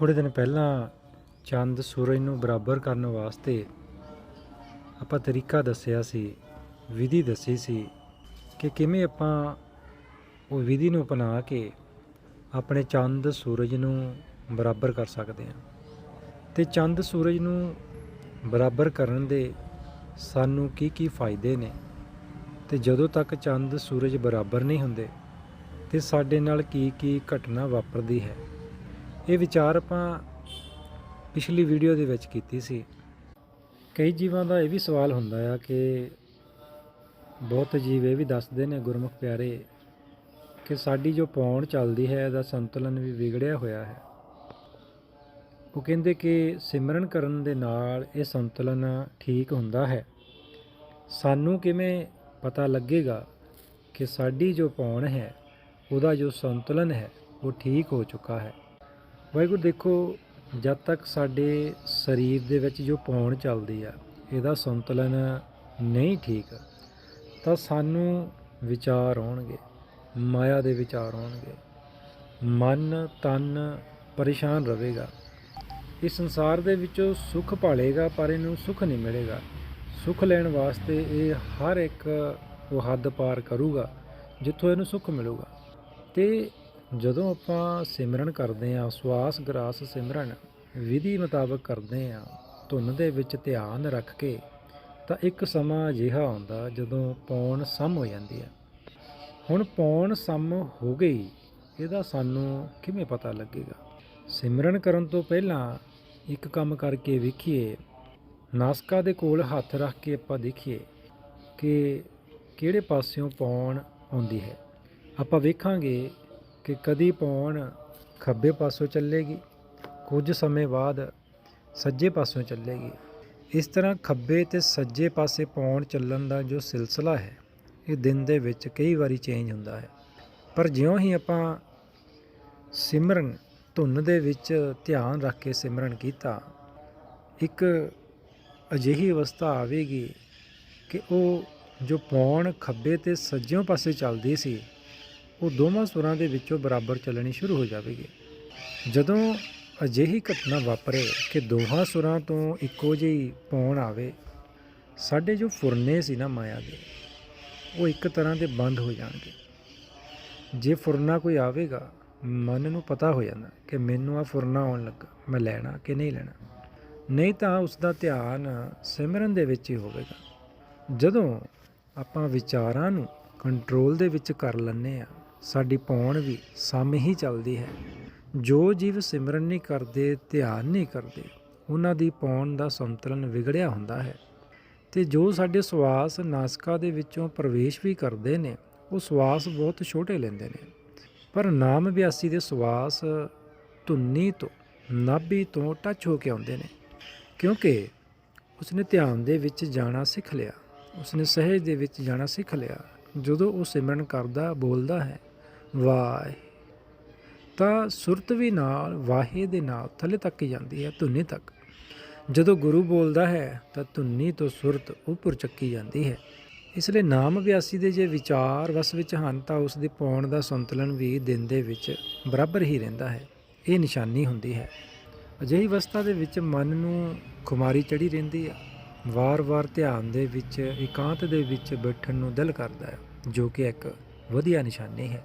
ਥੋੜੇ ਦਿਨ ਪਹਿਲਾਂ ਚੰਦ ਸੂਰਜ ਨੂੰ ਬਰਾਬਰ ਕਰਨ ਵਾਸਤੇ ਆਪਾਂ ਤਰੀਕਾ ਦੱਸਿਆ ਸੀ, ਵਿਧੀ ਦੱਸੀ ਸੀ ਕਿ ਕਿਵੇਂ ਆਪਾਂ ਉਹ ਵਿਧੀ ਨੂੰ ਅਪਣਾ ਕੇ ਆਪਣੇ ਚੰਦ ਸੂਰਜ ਨੂੰ ਬਰਾਬਰ ਕਰ ਸਕਦੇ ਹਾਂ। ਤੇ ਚੰਦ ਸੂਰਜ ਨੂੰ ਬਰਾਬਰ ਕਰਨ ਦੇ ਸਾਨੂੰ ਕੀ ਕੀ ਫਾਇਦੇ ਨੇ ਤੇ ਜਦੋਂ ਤੱਕ ਚੰਦ ਸੂਰਜ ਬਰਾਬਰ ਨਹੀਂ ਹੁੰਦੇ, ਤੇ ਸਾਡੇ ਨਾਲ ਕੀ ਕੀ ਘਟਨਾ ਵਾਪਰਦੀ ਹੈ। ਇਹ ਵਿਚਾਰ ਆਪਾਂ ਪਿਛਲੀ ਵੀਡੀਓ ਦੇ ਵਿੱਚ ਕੀਤੀ ਸੀ। ਕਈ ਜੀਵਾਂ ਦਾ ਇਹ ਵੀ ਸਵਾਲ ਹੁੰਦਾ ਆ ਕਿ ਬਹੁਤ ਜੀਵ ਇਹ ਵੀ ਦੱਸਦੇ ਨੇ ਗੁਰਮੁਖ ਪਿਆਰੇ ਕਿ ਸਾਡੀ ਜੋ ਪੌਣ ਚੱਲਦੀ ਹੈ, ਇਹਦਾ ਸੰਤੁਲਨ ਵੀ ਵਿਗੜਿਆ ਹੋਇਆ ਹੈ। ਉਹ ਕਹਿੰਦੇ ਕਿ ਸਿਮਰਨ ਕਰਨ ਦੇ ਨਾਲ ਇਹ ਸੰਤੁਲਨ ਠੀਕ ਹੁੰਦਾ ਹੈ। ਸਾਨੂੰ ਕਿਵੇਂ ਪਤਾ ਲੱਗੇਗਾ ਕਿ ਸਾਡੀ ਜੋ ਪੌਣ ਹੈ, ਉਹਦਾ ਜੋ ਸੰਤੁਲਨ ਹੈ, ਉਹ ਠੀਕ ਹੋ ਚੁੱਕਾ ਹੈ? ਵਾਹਿਗੁਰੂ, ਦੇਖੋ, ਜਦ ਤੱਕ ਸਾਡੇ ਸਰੀਰ ਦੇ ਵਿੱਚ ਜੋ ਪੌਣ ਚੱਲਦੀ ਆ, ਇਹਦਾ ਸੰਤੁਲਨ ਨਹੀਂ ਠੀਕ, ਤਾਂ ਸਾਨੂੰ ਵਿਚਾਰ ਆਉਣਗੇ, ਮਾਇਆ ਦੇ ਵਿਚਾਰ ਆਉਣਗੇ। ਮਨ, ਤਨ ਪਰੇਸ਼ਾਨ ਰਹੇਗਾ। ਇਸ ਸੰਸਾਰ ਦੇ ਵਿੱਚੋਂ ਸੁੱਖ ਭਾਲੇਗਾ, ਪਰ ਇਹਨੂੰ ਸੁੱਖ ਨਹੀਂ ਮਿਲੇਗਾ। ਸੁੱਖ ਲੈਣ ਵਾਸਤੇ ਇਹ ਹਰ ਇੱਕ ਉਹ ਹੱਦ ਪਾਰ ਕਰੂਗਾ, ਜਿੱਥੋਂ ਇਹਨੂੰ ਸੁੱਖ ਮਿਲੂਗਾ। ਤੇ ਜਦੋਂ ਆਪਾਂ ਸਿਮਰਨ ਕਰਦੇ ਹਾਂ, ਸਵਾਸ ਗਰਾਸ ਸਿਮਰਨ ਵਿਧੀ ਮੁਤਾਬਕ ਕਰਦੇ ਹਾਂ, ਧੁਨ ਦੇ ਵਿੱਚ ਧਿਆਨ ਰੱਖ ਕੇ, ਤਾਂ ਇੱਕ ਸਮਾਂ ਅਜਿਹਾ ਆਉਂਦਾ ਜਦੋਂ ਪੌਣ ਸਮ ਹੋ ਜਾਂਦੀ ਹੈ। ਹੁਣ ਪੌਣ ਸਮ ਹੋ ਗਈ, ਇਹਦਾ ਸਾਨੂੰ ਕਿਵੇਂ ਪਤਾ ਲੱਗੇਗਾ? ਸਿਮਰਨ ਕਰਨ ਤੋਂ ਪਹਿਲਾਂ ਇੱਕ ਕੰਮ ਕਰਕੇ ਵੇਖੀਏ। ਨਾਸਕਾ ਦੇ ਕੋਲ ਹੱਥ ਰੱਖ ਕੇ ਆਪਾਂ ਦੇਖੀਏ ਕਿ ਕਿਹੜੇ ਪਾਸਿਓਂ ਪੌਣ ਆਉਂਦੀ ਹੈ। ਆਪਾਂ ਵੇਖਾਂਗੇ ਕਿ ਕਦੀ ਪੌਣ ਖੱਬੇ ਪਾਸੋਂ ਚੱਲੇਗੀ, ਕੁਝ ਸਮੇਂ ਬਾਅਦ ਸੱਜੇ ਪਾਸੋਂ ਚੱਲੇਗੀ। ਇਸ ਤਰ੍ਹਾਂ ਖੱਬੇ ਤੇ ਸੱਜੇ ਪਾਸੇ ਪੌਣ ਚੱਲਣ ਦਾ ਜੋ ਸਿਲਸਿਲਾ ਹੈ, ਇਹ ਦਿਨ ਦੇ ਵਿੱਚ ਕਈ ਵਾਰੀ ਚੇਂਜ ਹੁੰਦਾ ਹੈ। ਪਰ ਜਿਉਂ ਹੀ ਆਪਾਂ ਸਿਮਰਨ, ਧੁਨ ਦੇ ਵਿੱਚ ਧਿਆਨ ਰੱਖ ਕੇ ਸਿਮਰਨ ਕੀਤਾ, ਇੱਕ ਅਜਿਹੀ ਅਵਸਥਾ ਆਵੇਗੀ ਕਿ ਉਹ ਜੋ ਪੌਣ ਖੱਬੇ ਤੇ ਸੱਜਿਓਂ ਪਾਸੇ ਚੱਲਦੀ ਸੀ ਉਹ ਦੋਵਾਂ ਸੁਰਾਂ ਦੇ ਵਿੱਚੋਂ ਬਰਾਬਰ ਚੱਲਣੀ ਸ਼ੁਰੂ ਹੋ ਜਾਵੇਗੀ। ਜਦੋਂ ਅਜਿਹੀ ਘਟਨਾ ਵਾਪਰੇ ਕਿ ਦੋਹਾਂ ਸੁਰਾਂ ਤੋਂ ਇੱਕੋ ਜਿਹੀ ਪੌਣ ਆਵੇ, ਸਾਡੇ ਜੋ ਫੁਰਨੇ ਸੀ ਨਾ ਮਾਇਆ ਦੇ, ਉਹ ਇੱਕ ਤਰ੍ਹਾਂ ਦੇ ਬੰਦ ਹੋ ਜਾਣਗੇ। ਜੇ ਫੁਰਨਾ ਕੋਈ ਆਵੇਗਾ, ਮਨ ਨੂੰ ਪਤਾ ਹੋ ਜਾਂਦਾ ਕਿ ਮੈਨੂੰ ਆ ਫੁਰਨਾ ਆਉਣ ਲੱਗਾ, ਮੈਂ ਲੈਣਾ ਕਿ ਨਹੀਂ ਲੈਣਾ। ਨਹੀਂ ਤਾਂ ਉਸ ਦਾ ਧਿਆਨ ਸਿਮਰਨ ਦੇ ਵਿੱਚ ਹੀ ਹੋਵੇਗਾ। ਜਦੋਂ ਆਪਾਂ ਵਿਚਾਰਾਂ ਨੂੰ ਕੰਟਰੋਲ ਦੇ ਵਿੱਚ ਕਰ ਲੈਂਦੇ ਆ ਸਾਡੀ ਪੌਣ ਵੀ ਸਮ ਹੀ ਚੱਲਦੀ ਹੈ। ਜੋ ਜੀਵ ਸਿਮਰਨ ਨਹੀਂ ਕਰਦੇ, ਧਿਆਨ ਨਹੀਂ ਕਰਦੇ, ਉਹਨਾਂ ਦੀ ਪੌਣ ਦਾ ਸੰਤੁਲਨ ਵਿਗੜਿਆ ਹੁੰਦਾ ਹੈ। ਤੇ ਜੋ ਸਾਡੇ ਸਵਾਸ ਨਾਸਕਾ ਦੇ ਵਿੱਚੋਂ ਪ੍ਰਵੇਸ਼ ਵੀ ਕਰਦੇ ਨੇ, ਉਹ ਸਵਾਸ ਬਹੁਤ ਛੋਟੇ ਲੈਂਦੇ ਨੇ। ਪਰ ਨਾਮ ਵਿਆਸੀ ਦੇ ਸਵਾਸ ਧੁੰਨੀ ਤੋਂ, ਨਾਭੀ ਤੋਂ ਟੱਚ ਹੋ ਕੇ ਆਉਂਦੇ ਨੇ। ਕਿਉਂਕਿ ਉਸਨੇ ਧਿਆਨ ਦੇ ਵਿੱਚ ਜਾਣਾ ਸਿੱਖ ਲਿਆ, ਉਸਨੇ ਸਹਿਜ ਦੇ ਵਿੱਚ ਜਾਣਾ ਸਿੱਖ ਲਿਆ। ਜਦੋਂ ਉਹ ਸਿਮਰਨ ਕਰਦਾ, ਬੋਲਦਾ ਹੈ ਵਾਹ। ਤਾਂ ਸੁਰਤ ਵੀ ਨਾਲ ਵਾਹੇ ਦੇ ਨਾਲ ਥੱਲੇ ਤੱਕ ਜਾਂਦੀ ਹੈ, ਧੁਨੀ ਤੱਕ। ਜਦੋਂ ਗੁਰੂ ਬੋਲਦਾ ਹੈ, ਤਾਂ ਧੁਨੀ ਤੋਂ ਸੁਰਤ ਉੱਪਰ ਚੱਕੀ ਜਾਂਦੀ ਹੈ। ਇਸ ਲਈ ਨਾਮ ਅਭਿਆਸੀ ਦੇ ਜੇ ਵਿਚਾਰ ਵਸ ਵਿੱਚ ਹਨ, ਤਾਂ ਉਸ ਦੇ ਪੌਣ ਦਾ ਸੰਤੁਲਨ ਵੀ ਦਿਨ ਦੇ ਵਿੱਚ ਬਰਾਬਰ ਹੀ ਰਹਿੰਦਾ ਹੈ। ਇਹ ਨਿਸ਼ਾਨੀ ਹੁੰਦੀ ਹੈ। ਅਜਿਹੀ ਅਵਸਥਾ ਦੇ ਵਿੱਚ ਮਨ ਨੂੰ ਖੁਮਾਰੀ ਚੜੀ ਰਹਿੰਦੀ ਹੈ ਵਾਰ-ਵਾਰ ਧਿਆਨ ਦੇ ਵਿੱਚ, ਇਕਾਂਤ ਦੇ ਵਿੱਚ ਬੈਠਣ ਨੂੰ ਦਿਲ ਕਰਦਾ ਹੈ, ਜੋ ਕਿ ਇੱਕ ਵਧੀਆ ਨਿਸ਼ਾਨੀ ਹੈ।